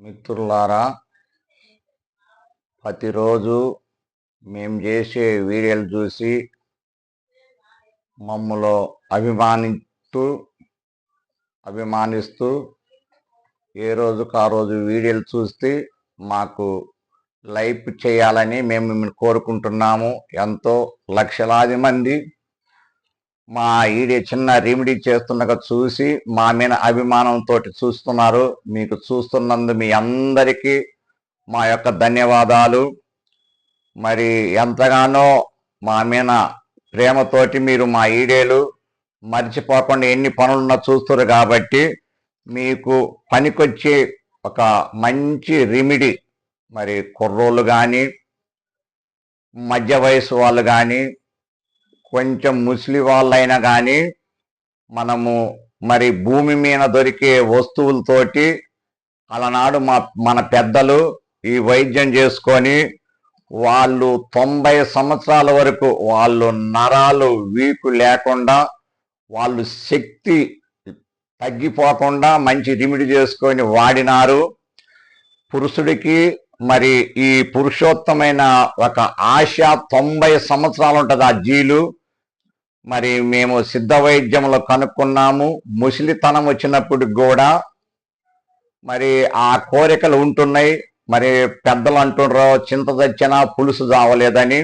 మిత్రులారా ప్రతిరోజు మేము చేసే వీడియోలు చూసి మమ్మలో అభిమానిస్తూ అభిమానిస్తూ ఏ రోజుకు ఆ రోజు వీడియోలు చూస్తే మాకు లైఫ్ చేయాలని మేము మిమ్మల్ని కోరుకుంటున్నాము. ఎంతో లక్షలాది మంది మా ఈడే చిన్న రెమెడీ చేస్తుండగా చూసి మా మీద అభిమానంతో చూస్తున్నారు. మీకు చూస్తున్నందు మీ అందరికీ మా యొక్క ధన్యవాదాలు. మరి ఎంతగానో మా మీద ప్రేమతోటి మీరు మా ఈడేలు మర్చిపోకుండా ఎన్ని పనులున్నా చూస్తారు కాబట్టి మీకు పనికొచ్చే ఒక మంచి రెమెడీ మరి కుర్రోళ్ళు కానీ మధ్య వయసు వాళ్ళు కానీ కొంచెం ముసలి వాళ్ళైనా కానీ మనము మరి భూమి మీద దొరికే వస్తువులతోటి అలనాడు మా మన పెద్దలు ఈ వైద్యం చేసుకొని వాళ్ళు తొంభై సంవత్సరాల వరకు వాళ్ళు నరాలు వీపు లేకుండా వాళ్ళు శక్తి తగ్గిపోకుండా మంచి రిమిడి చేసుకొని వాడినారు. పురుషుడికి మరి ఈ పురుషోత్తమైన ఒక ఆశ తొంభై సంవత్సరాలు ఉంటుంది ఆ జీలు. మరి మేము సిద్ధ వైద్యంలో కనుక్కున్నాము. ముసలితనం వచ్చినప్పుడు కూడా మరి ఆ కోరికలు ఉంటున్నాయి. మరి పెద్దలు అంటుండ్రో చింత తెచ్చినా పులుసు చావలేదని.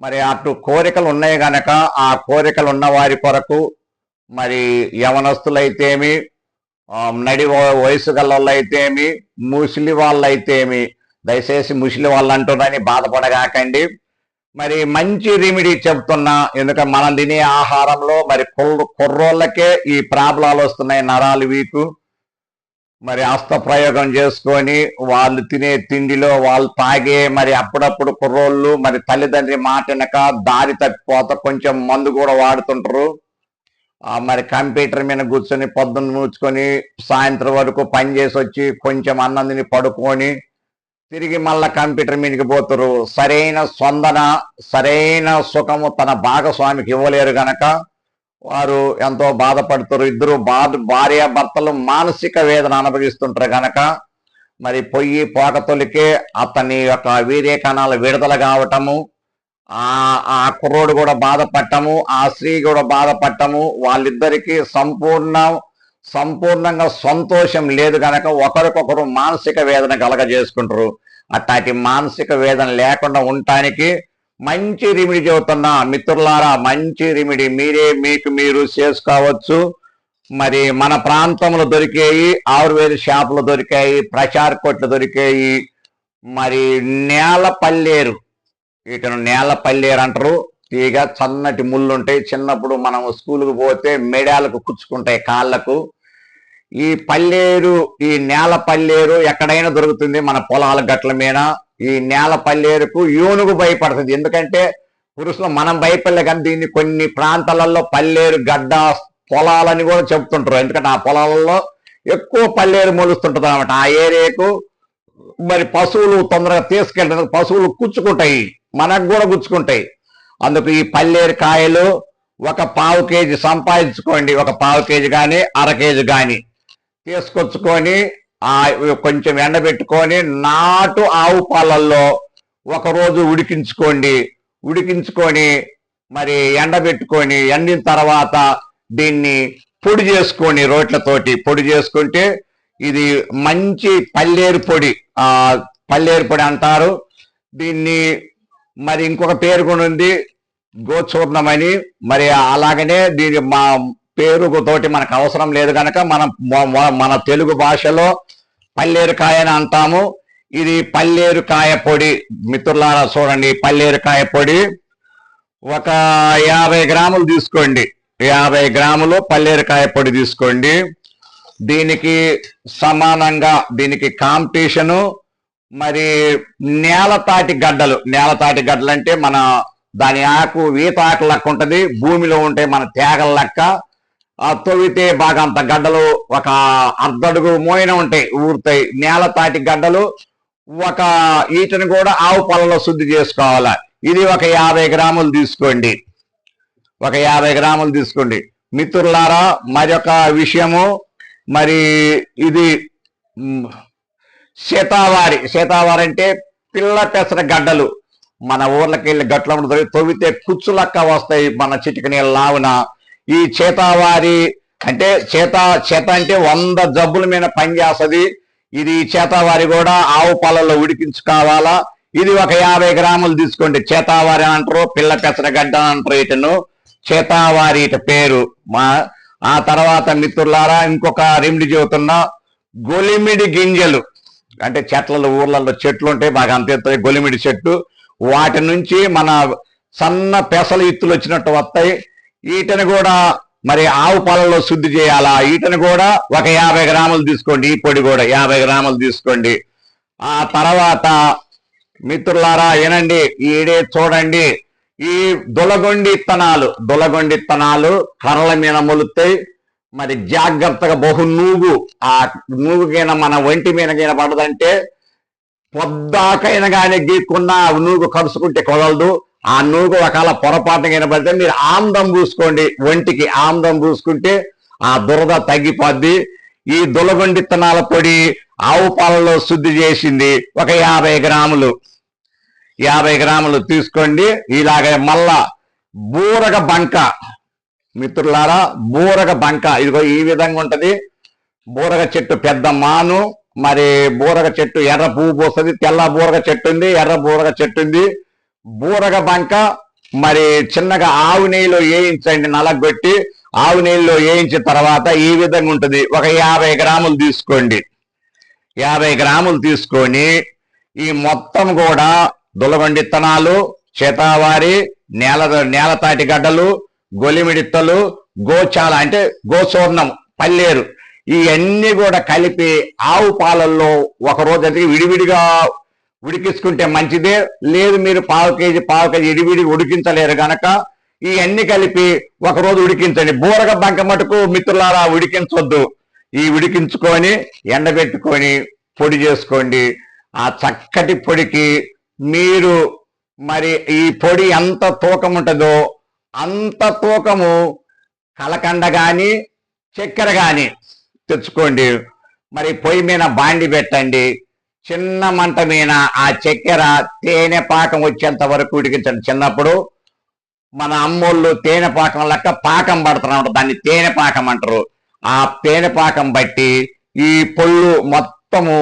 మరి అటు కోరికలు ఉన్నాయి గనక ఆ కోరికలు ఉన్న వారి కొరకు మరి యవనస్తులైతేమి నడి వయసు గల్లైతేమి అయితేమి ముసలి వాళ్ళైతేమి దయచేసి ముసలి వాళ్ళు అంటున్నారని బాధపడగాకండి. మరి మంచి రెమెడీ చెప్తున్నా. ఎందుకంటే మనం తినే ఆహారంలో మరి కుర్రోళ్ళకే ఈ ప్రాబ్లాలు వస్తున్నాయి నరాలు వీకు మరి హస్త ప్రయోగం చేసుకొని వాళ్ళు తినే తిండిలో వాళ్ళు తాగే మరి అప్పుడప్పుడు కుర్రోళ్ళు మరి తల్లిదండ్రి మాటనక దారి తప్పిపోత కొంచెం మందు కూడా వాడుతుంటారు. మరి కంప్యూటర్ మీద కూర్చొని పొద్దున్న మూచుకొని సాయంత్రం వరకు పని చేసి వచ్చి కొంచెం అన్నం తిని పడుకొని తిరిగి మళ్ళా కంప్యూటర్ మీదకి పోతారు. సరైన స్పందన సరైన సుఖము తన భాగస్వామికి ఇవ్వలేరు గనక వారు ఎంతో బాధపడుతారు. ఇద్దరు బాధ భార్య భర్తలు మానసిక వేదన అనుభవిస్తుంటారు గనక మరి పొయ్యి పోకతొలికే అతని యొక్క వీర్య కణాలు విడుదల కావటము ఆ ఆ కుర్రోడు కూడా బాధపడటము ఆ స్త్రీ కూడా బాధపడటము వాళ్ళిద్దరికీ సంపూర్ణ సంపూర్ణంగా సంతోషం లేదు కనుక ఒకరికొకరు మానసిక వేదన కలగజేసుకుంటారు. అట్లాంటి మానసిక వేదన లేకుండా ఉండటానికి మంచి రిమిడి చెబుతున్నా. మిత్రులారా మంచి రిమిడి మీరే మీకు మీరు చేసుకోవచ్చు మరి మన ప్రాంతంలో దొరికాయి ఆయుర్వేద షాపులు దొరికాయి ప్రచార కొట్లు దొరికాయి. మరి నేల పల్లేరు వీటిని నేల పల్లేరు అంటారు. తీగ చన్నటి ముళ్ళు ఉంటాయి. చిన్నప్పుడు మనం స్కూల్కి పోతే మెడాలకు కుచ్చుకుంటాయి కాళ్ళకు. ఈ పల్లేరు ఈ నేల పల్లేరు ఎక్కడైనా దొరుకుతుంది మన పొలాల గట్ల మీద. ఈ నేల పల్లేరుకు యోనుగు భయపడుతుంది. ఎందుకంటే పురుషులు మనం భయపడలే కానీ దీన్ని కొన్ని ప్రాంతాలలో పల్లేరు గడ్డ పొలాలని కూడా చెప్తుంటారు ఎందుకంటే ఆ పొలాలలో ఎక్కువ పల్లేరు మొలుస్తుంటుంది అనమాట ఆ ఏరియాకు మరి పశువులు తొందరగా తీసుకెళ్ళడానికి పశువులు కుచ్చుకుంటాయి మనకు కూడా గుచ్చుకుంటాయి. అందుకు ఈ పల్లేరు కాయలు ఒక పావు కేజీ సంపాదించుకోండి. ఒక పావు కేజీ కానీ అర కేజీ కానీ. తీసుకొచ్చుకొని ఆ కొంచెం ఎండబెట్టుకొని నాటు ఆవు పాలల్లో ఒకరోజు ఉడికించుకోండి. ఉడికించుకొని మరి ఎండబెట్టుకొని ఎండిన తర్వాత దీన్ని పొడి చేసుకొని రోట్లతోటి పొడి చేసుకుంటే ఇది మంచి పల్లేరు పొడి పల్లేరు పొడి అంటారు. దీన్ని మరి ఇంకొక పేరు కూడా ఉంది గోచూర్ణమని. మరి అలాగనే దీని మా పేరు తోటి మనకు అవసరం లేదు కనుక మనం మన తెలుగు భాషలో పల్లేరుకాయ అని అంటాము. ఇది పల్లేరుకాయ పొడి. మిత్రులారా చూడండి పల్లేరుకాయ పొడి. ఒక యాభై గ్రాములు తీసుకోండి. యాభై గ్రాములు పల్లేరుకాయ పొడి తీసుకోండి. దీనికి సమానంగా దీనికి కాంపిటీషను మరి నేలతాటి గడ్డలు. నేలతాటి గడ్డలు అంటే మన దాని ఆకు ఈత ఆకు లెక్క ఉంటుంది. భూమిలో ఉంటే మన తేగల లెక్క. తొవితే బాగా అంత గడ్డలు ఒక అర్ధడుగు మోయిన ఉంటాయి ఊరుతాయి. నేలతాటి గడ్డలు ఒక ఈటను కూడా ఆవు పొలంలో శుద్ధి చేసుకోవాలి? ఇది ఒక యాభై గ్రాములు తీసుకోండి. ఒక యాభై గ్రాములు తీసుకోండి. మిత్రులారా మరొక విషయము మరి ఇది మ్, సీతావారి సీతావారి అంటే పిల్ల పెసర గడ్డలు. మన ఊర్లకి వెళ్ళి గట్ల ఉంటుంది తవ్వితే కుచ్చులక్క వస్తాయి మన చిటిక నీళ్ళ లావున. ఈ చేతావారి అంటే చేత చేత అంటే వంద జబ్బుల మీద పనిచేస్తుంది ఇది చేతావారి కూడా ఆవు పాలల్లో ఉడికించుకోవాలా? ఇది ఒక యాభై గ్రాములు తీసుకోండి. చేతావారి అంటారు పిల్ల పెసరగడ్డ అంటారు ఇటను. చేతావారి ఇట పేరు. మా ఆ తర్వాత మిత్రులారా ఇంకొక రెమెడీ చెబుతున్నా. గొలిమిడి గింజలు. అంటే చెట్లలో ఊర్లలో చెట్లు ఉంటాయి బాగా అంత గొలిమిడి చెట్టు. వాటి నుంచి మన సన్న పెసల ఇత్తులు వచ్చినట్టు వస్తాయి. వీటిని కూడా మరి ఆవు పాలలో శుద్ధి చేయాలా? వీటిని కూడా ఒక యాభై గ్రాములు తీసుకోండి ఈ పొడి కూడా యాభై గ్రాములు తీసుకోండి. ఆ తర్వాత మిత్రులారా వినండి ఈడే చూడండి ఈ దులగొండి ఇత్తనాలు దులగొండి ఇత్తనాలు కర్రల మీద మొలుతాయి. మరి జాగ్రత్తగా బహు నూగు ఆ నూగుకైనా మన ఒంటి మీద గిన పడదంటే పొద్దాకైనా కానీ గీక్కున్నా నూగు కలుసుకుంటే కుదలదు ఆ నూగు ఒకవేళ పొరపాటున కనబడితే మీరు ఆమ్దం పూసుకోండి. ఒంటికి ఆమ్దం పూసుకుంటే ఆ దురద తగ్గిపోద్ది. ఈ దులగొండిత్తనాల పొడి ఆవు పాలలో శుద్ధి చేసింది ఒక యాభై గ్రాములు. యాభై గ్రాములు తీసుకోండి. ఇలాగే మళ్ళా బూరగ బంక. మిత్రులారా బూరగ బంక. ఇదిగో ఈ విధంగా ఉంటది. బూరగ చెట్టు పెద్ద మాను. మరి బూరగ చెట్టు ఎర్ర పువ్వు పోస్తుంది. తెల్ల బూరగ చెట్టు ఉంది. ఎర్ర బూరగ చెట్టు ఉంది. బూరగ బంక మరి చిన్నగా ఆవు నెయ్యిలో వేయించండి నలగొట్టి ఆవు నెయ్యిలో వేయించిన తర్వాత ఈ విధంగా ఉంటుంది. ఒక యాభై గ్రాములు తీసుకోండి. యాభై గ్రాములు తీసుకొని ఈ మొత్తం కూడా దులగొండి ఇత్తనాలు చేతావారి నేల నేలతాటి గడ్డలు గొలిమిడిత్తలు గోచాల అంటే గోచూర్ణం పల్లేరు. ఇవన్నీ కూడా కలిపి ఆవు పాలల్లో ఒక రోజు అంటే విడివిడిగా ఉడికించుకుంటే మంచిదే. లేదు మీరు పావు కేజీ పావు కేజీ ఇడివిడి ఉడికించలేరు గనక. ఇవన్నీ కలిపి ఒకరోజు ఉడికించండి. బూరగ బంక మటుకు మిత్రులారా ఉడికించొద్దు. ఈ ఉడికించుకొని ఎండబెట్టుకొని పొడి చేసుకోండి. ఆ చక్కటి పొడికి మీరు మరి ఈ పొడి ఎంత తూకం ఉంటుందో అంత తూకము కలకండ కానీ చక్కెర కానీ తెచ్చుకోండి. మరి పొయ్యి మీద బాండి పెట్టండి. చిన్న మంట మీద ఆ చక్కెర తేనె పాకం వచ్చేంత వరకు ఉడికించండి. చిన్నప్పుడు మన అమ్మోళ్ళు తేనె పాకం లెక్క పాకం పడుతున్నారు దాన్ని తేనె పాకం అంటారు. ఆ తేనె పాకం బట్టి ఈ పొళ్ళు మొత్తము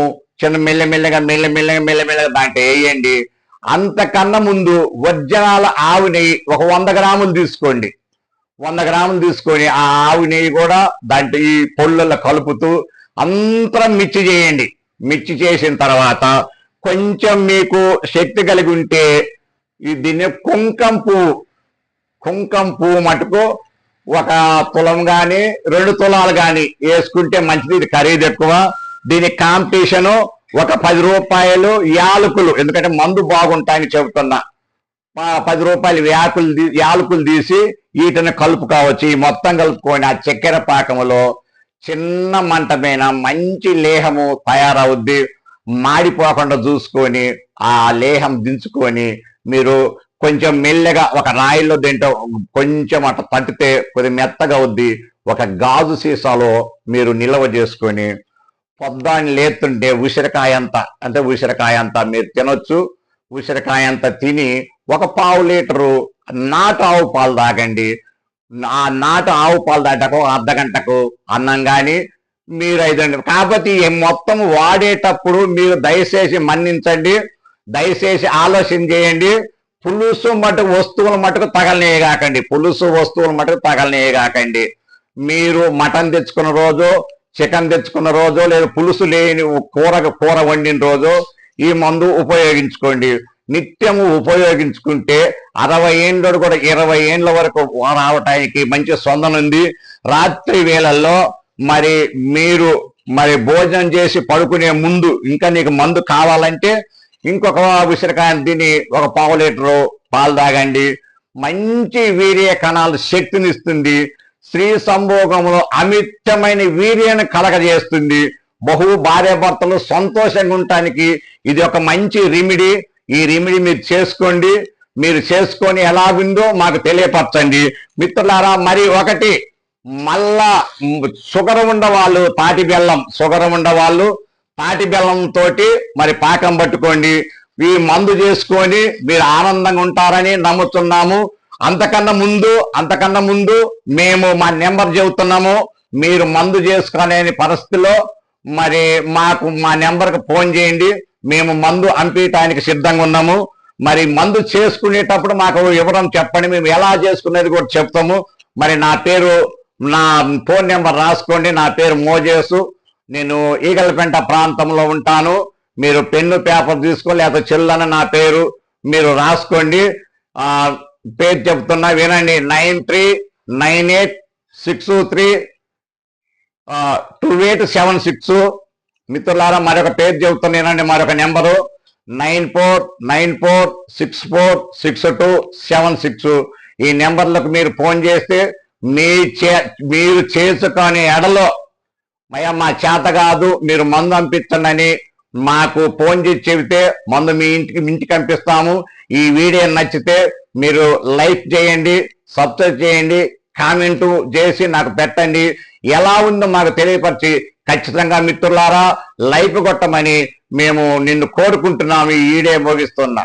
చిన్న మెల్లమెల్లగా మెల్లమెల్లగా మెల్లమెల్లగా దాంట్లో వేయండి. అంతకన్నా ముందు వర్జనాల ఆవు నెయ్యి ఒక వంద గ్రాములు తీసుకోండి. వంద గ్రాములు తీసుకొని ఆ ఆవు నెయ్యి కూడా దాంట్లో ఈ పొళ్ళల్లో కలుపుతూ అంతరం మిర్చి చేయండి. మిర్చి చేసిన తర్వాత కొంచెం మీకు శక్తి కలిగి ఉంటే దీన్ని కుంకం పువ్వు కుంకం పువ్వు మటుకు ఒక తులం కానీ రెండు తులాలు కానీ వేసుకుంటే మంచిది. ఇది ఖరీదు ఎక్కువ. దీని కాంపిటీషను ఒక పది రూపాయలు యాలకులు ఎందుకంటే మందు బాగుంటాయని చెబుతున్నా. పది రూపాయలు యాకులు యాలకులు తీసి వీటిని కలుపుకోవచ్చు. ఈ మొత్తం కలుపుకొని ఆ చక్కెర పాకములో చిన్న మంట మీద మంచి లేహము తయారవుద్ది. మాడిపోకుండా చూసుకొని ఆ లేహం దించుకొని మీరు కొంచెం మెల్లగా ఒక రాయిలో దీంట్లో కొంచెం అట తట్టితే కొద్ది మెత్తగా అవుద్ది. ఒక గాజు సీసాలో మీరు నిల్వ చేసుకొని పొద్దాన్ని లేతుంటే ఉసిరికాయ అంత అంటే ఉసిరికాయ అంతా మీరు తినొచ్చు. ఉసిరికాయ అంత తిని ఒక పావు లీటరు నాటు ఆవు పాలు తాగండి. నా నాటు ఆవు పాలు దాటకు అర్ధ గంటకు అన్నం కానీ మీరు ఐదు కాకపోతే ఈ మొత్తం వాడేటప్పుడు మీరు దయచేసి మన్నించండి దయచేసి ఆలోచన చేయండి. పులుసు మటుకు వస్తువుల మటుకు తగలనేయగాకండి పులుసు వస్తువుల మటుకు తగలనేయగాకండి మీరు మటన్ తెచ్చుకున్న రోజు చికెన్ తెచ్చుకున్న రోజు లేదా పులుసు లేని కూర కూర వండిన రోజు ఈ మందు ఉపయోగించుకోండి. నిత్యము ఉపయోగించుకుంటే అరవై ఏండ్లు కూడా ఇరవై ఏండ్ల వరకు రావటానికి మంచి సొందనుంది రాత్రి వేళల్లో మరి మీరు మరి భోజనం చేసి పడుకునే ముందు ఇంకా నీకు మందు కావాలంటే ఇంకొక ఉసిరికాయను తిని ఒక పావు లీటరు పాలు తాగండి. మంచి వీర్య కణాలు శక్తినిస్తుంది. స్త్రీ సంభోగంలో అమితమైన వీర్యాన్ని కలగజేస్తుంది. బహు భార్యాభర్తలు సంతోషంగా ఉండటానికి ఇది ఒక మంచి రెమిడీ ఈ రెమెడీ మీరు చేసుకోండి. మీరు చేసుకొని ఎలాగుందో మాకు తెలియపరచండి. మిత్రులారా మరి ఒకటి మళ్ళా షుగర్ ఉండవాళ్ళు తాటి బెల్లం షుగర్ ఉండవాళ్ళు తాటి బెల్లం తోటి మరి పాకం పట్టుకోండి. ఈ మందు చేసుకొని మీరు ఆనందంగా ఉంటారని నమ్ముతున్నాము. అంతకన్నా ముందు అంతకన్నా ముందు మేము మా నెంబర్ చెబుతున్నాము. మీరు మందు చేసుకోలేని పరిస్థితిలో మరి మాకు మా నెంబర్కి ఫోన్ చేయండి. మేము మందు అంపించడానికి సిద్ధంగా ఉన్నాము. మరి మందు చేసుకునేటప్పుడు మాకు వివరం చెప్పండి. మేము ఎలా చేసుకునేది కూడా చెప్తాము. మరి నా పేరు నా ఫోన్ నెంబర్ రాసుకోండి. నా పేరు మోజేసు. నేను ఈగలపెంట ప్రాంతంలో ఉంటాను. మీరు పెన్ను పేపర్ తీసుకో లేకపోతే చెల్లన నా పేరు. మీరు రాసుకోండి. పేరు చెప్తున్నా వినండి. Nine three nine eight six three two eight seven six మిత్రులారా మరొక పేరు చెబుతున్నానండి మరొక number. Nine four nine four six four six two seven six. ఈ నెంబర్లకు మీరు ఫోన్ చేస్తే మీ చే మీరు చేసుకొని ఎడలో మయ మా చేత కాదు మీరు మందు పంపించండి మాకు ఫోన్ చేసి చెబితే మందు మీ ఇంటికి ఇంటికి పంపిస్తాము ఈ వీడియో నచ్చితే మీరు లైక్ చేయండి సబ్స్క్రైబ్ చేయండి. కామెంటు చేసి నాకు పెట్టండి. ఎలా ఉందో మాకు తెలియపరిచి ఖచ్చితంగా మిత్రులారా లైఫ్ కొట్టమని మేము నిన్ను కోరుకుంటున్నాము ఈడే వీడియో ముగిస్తున్నా.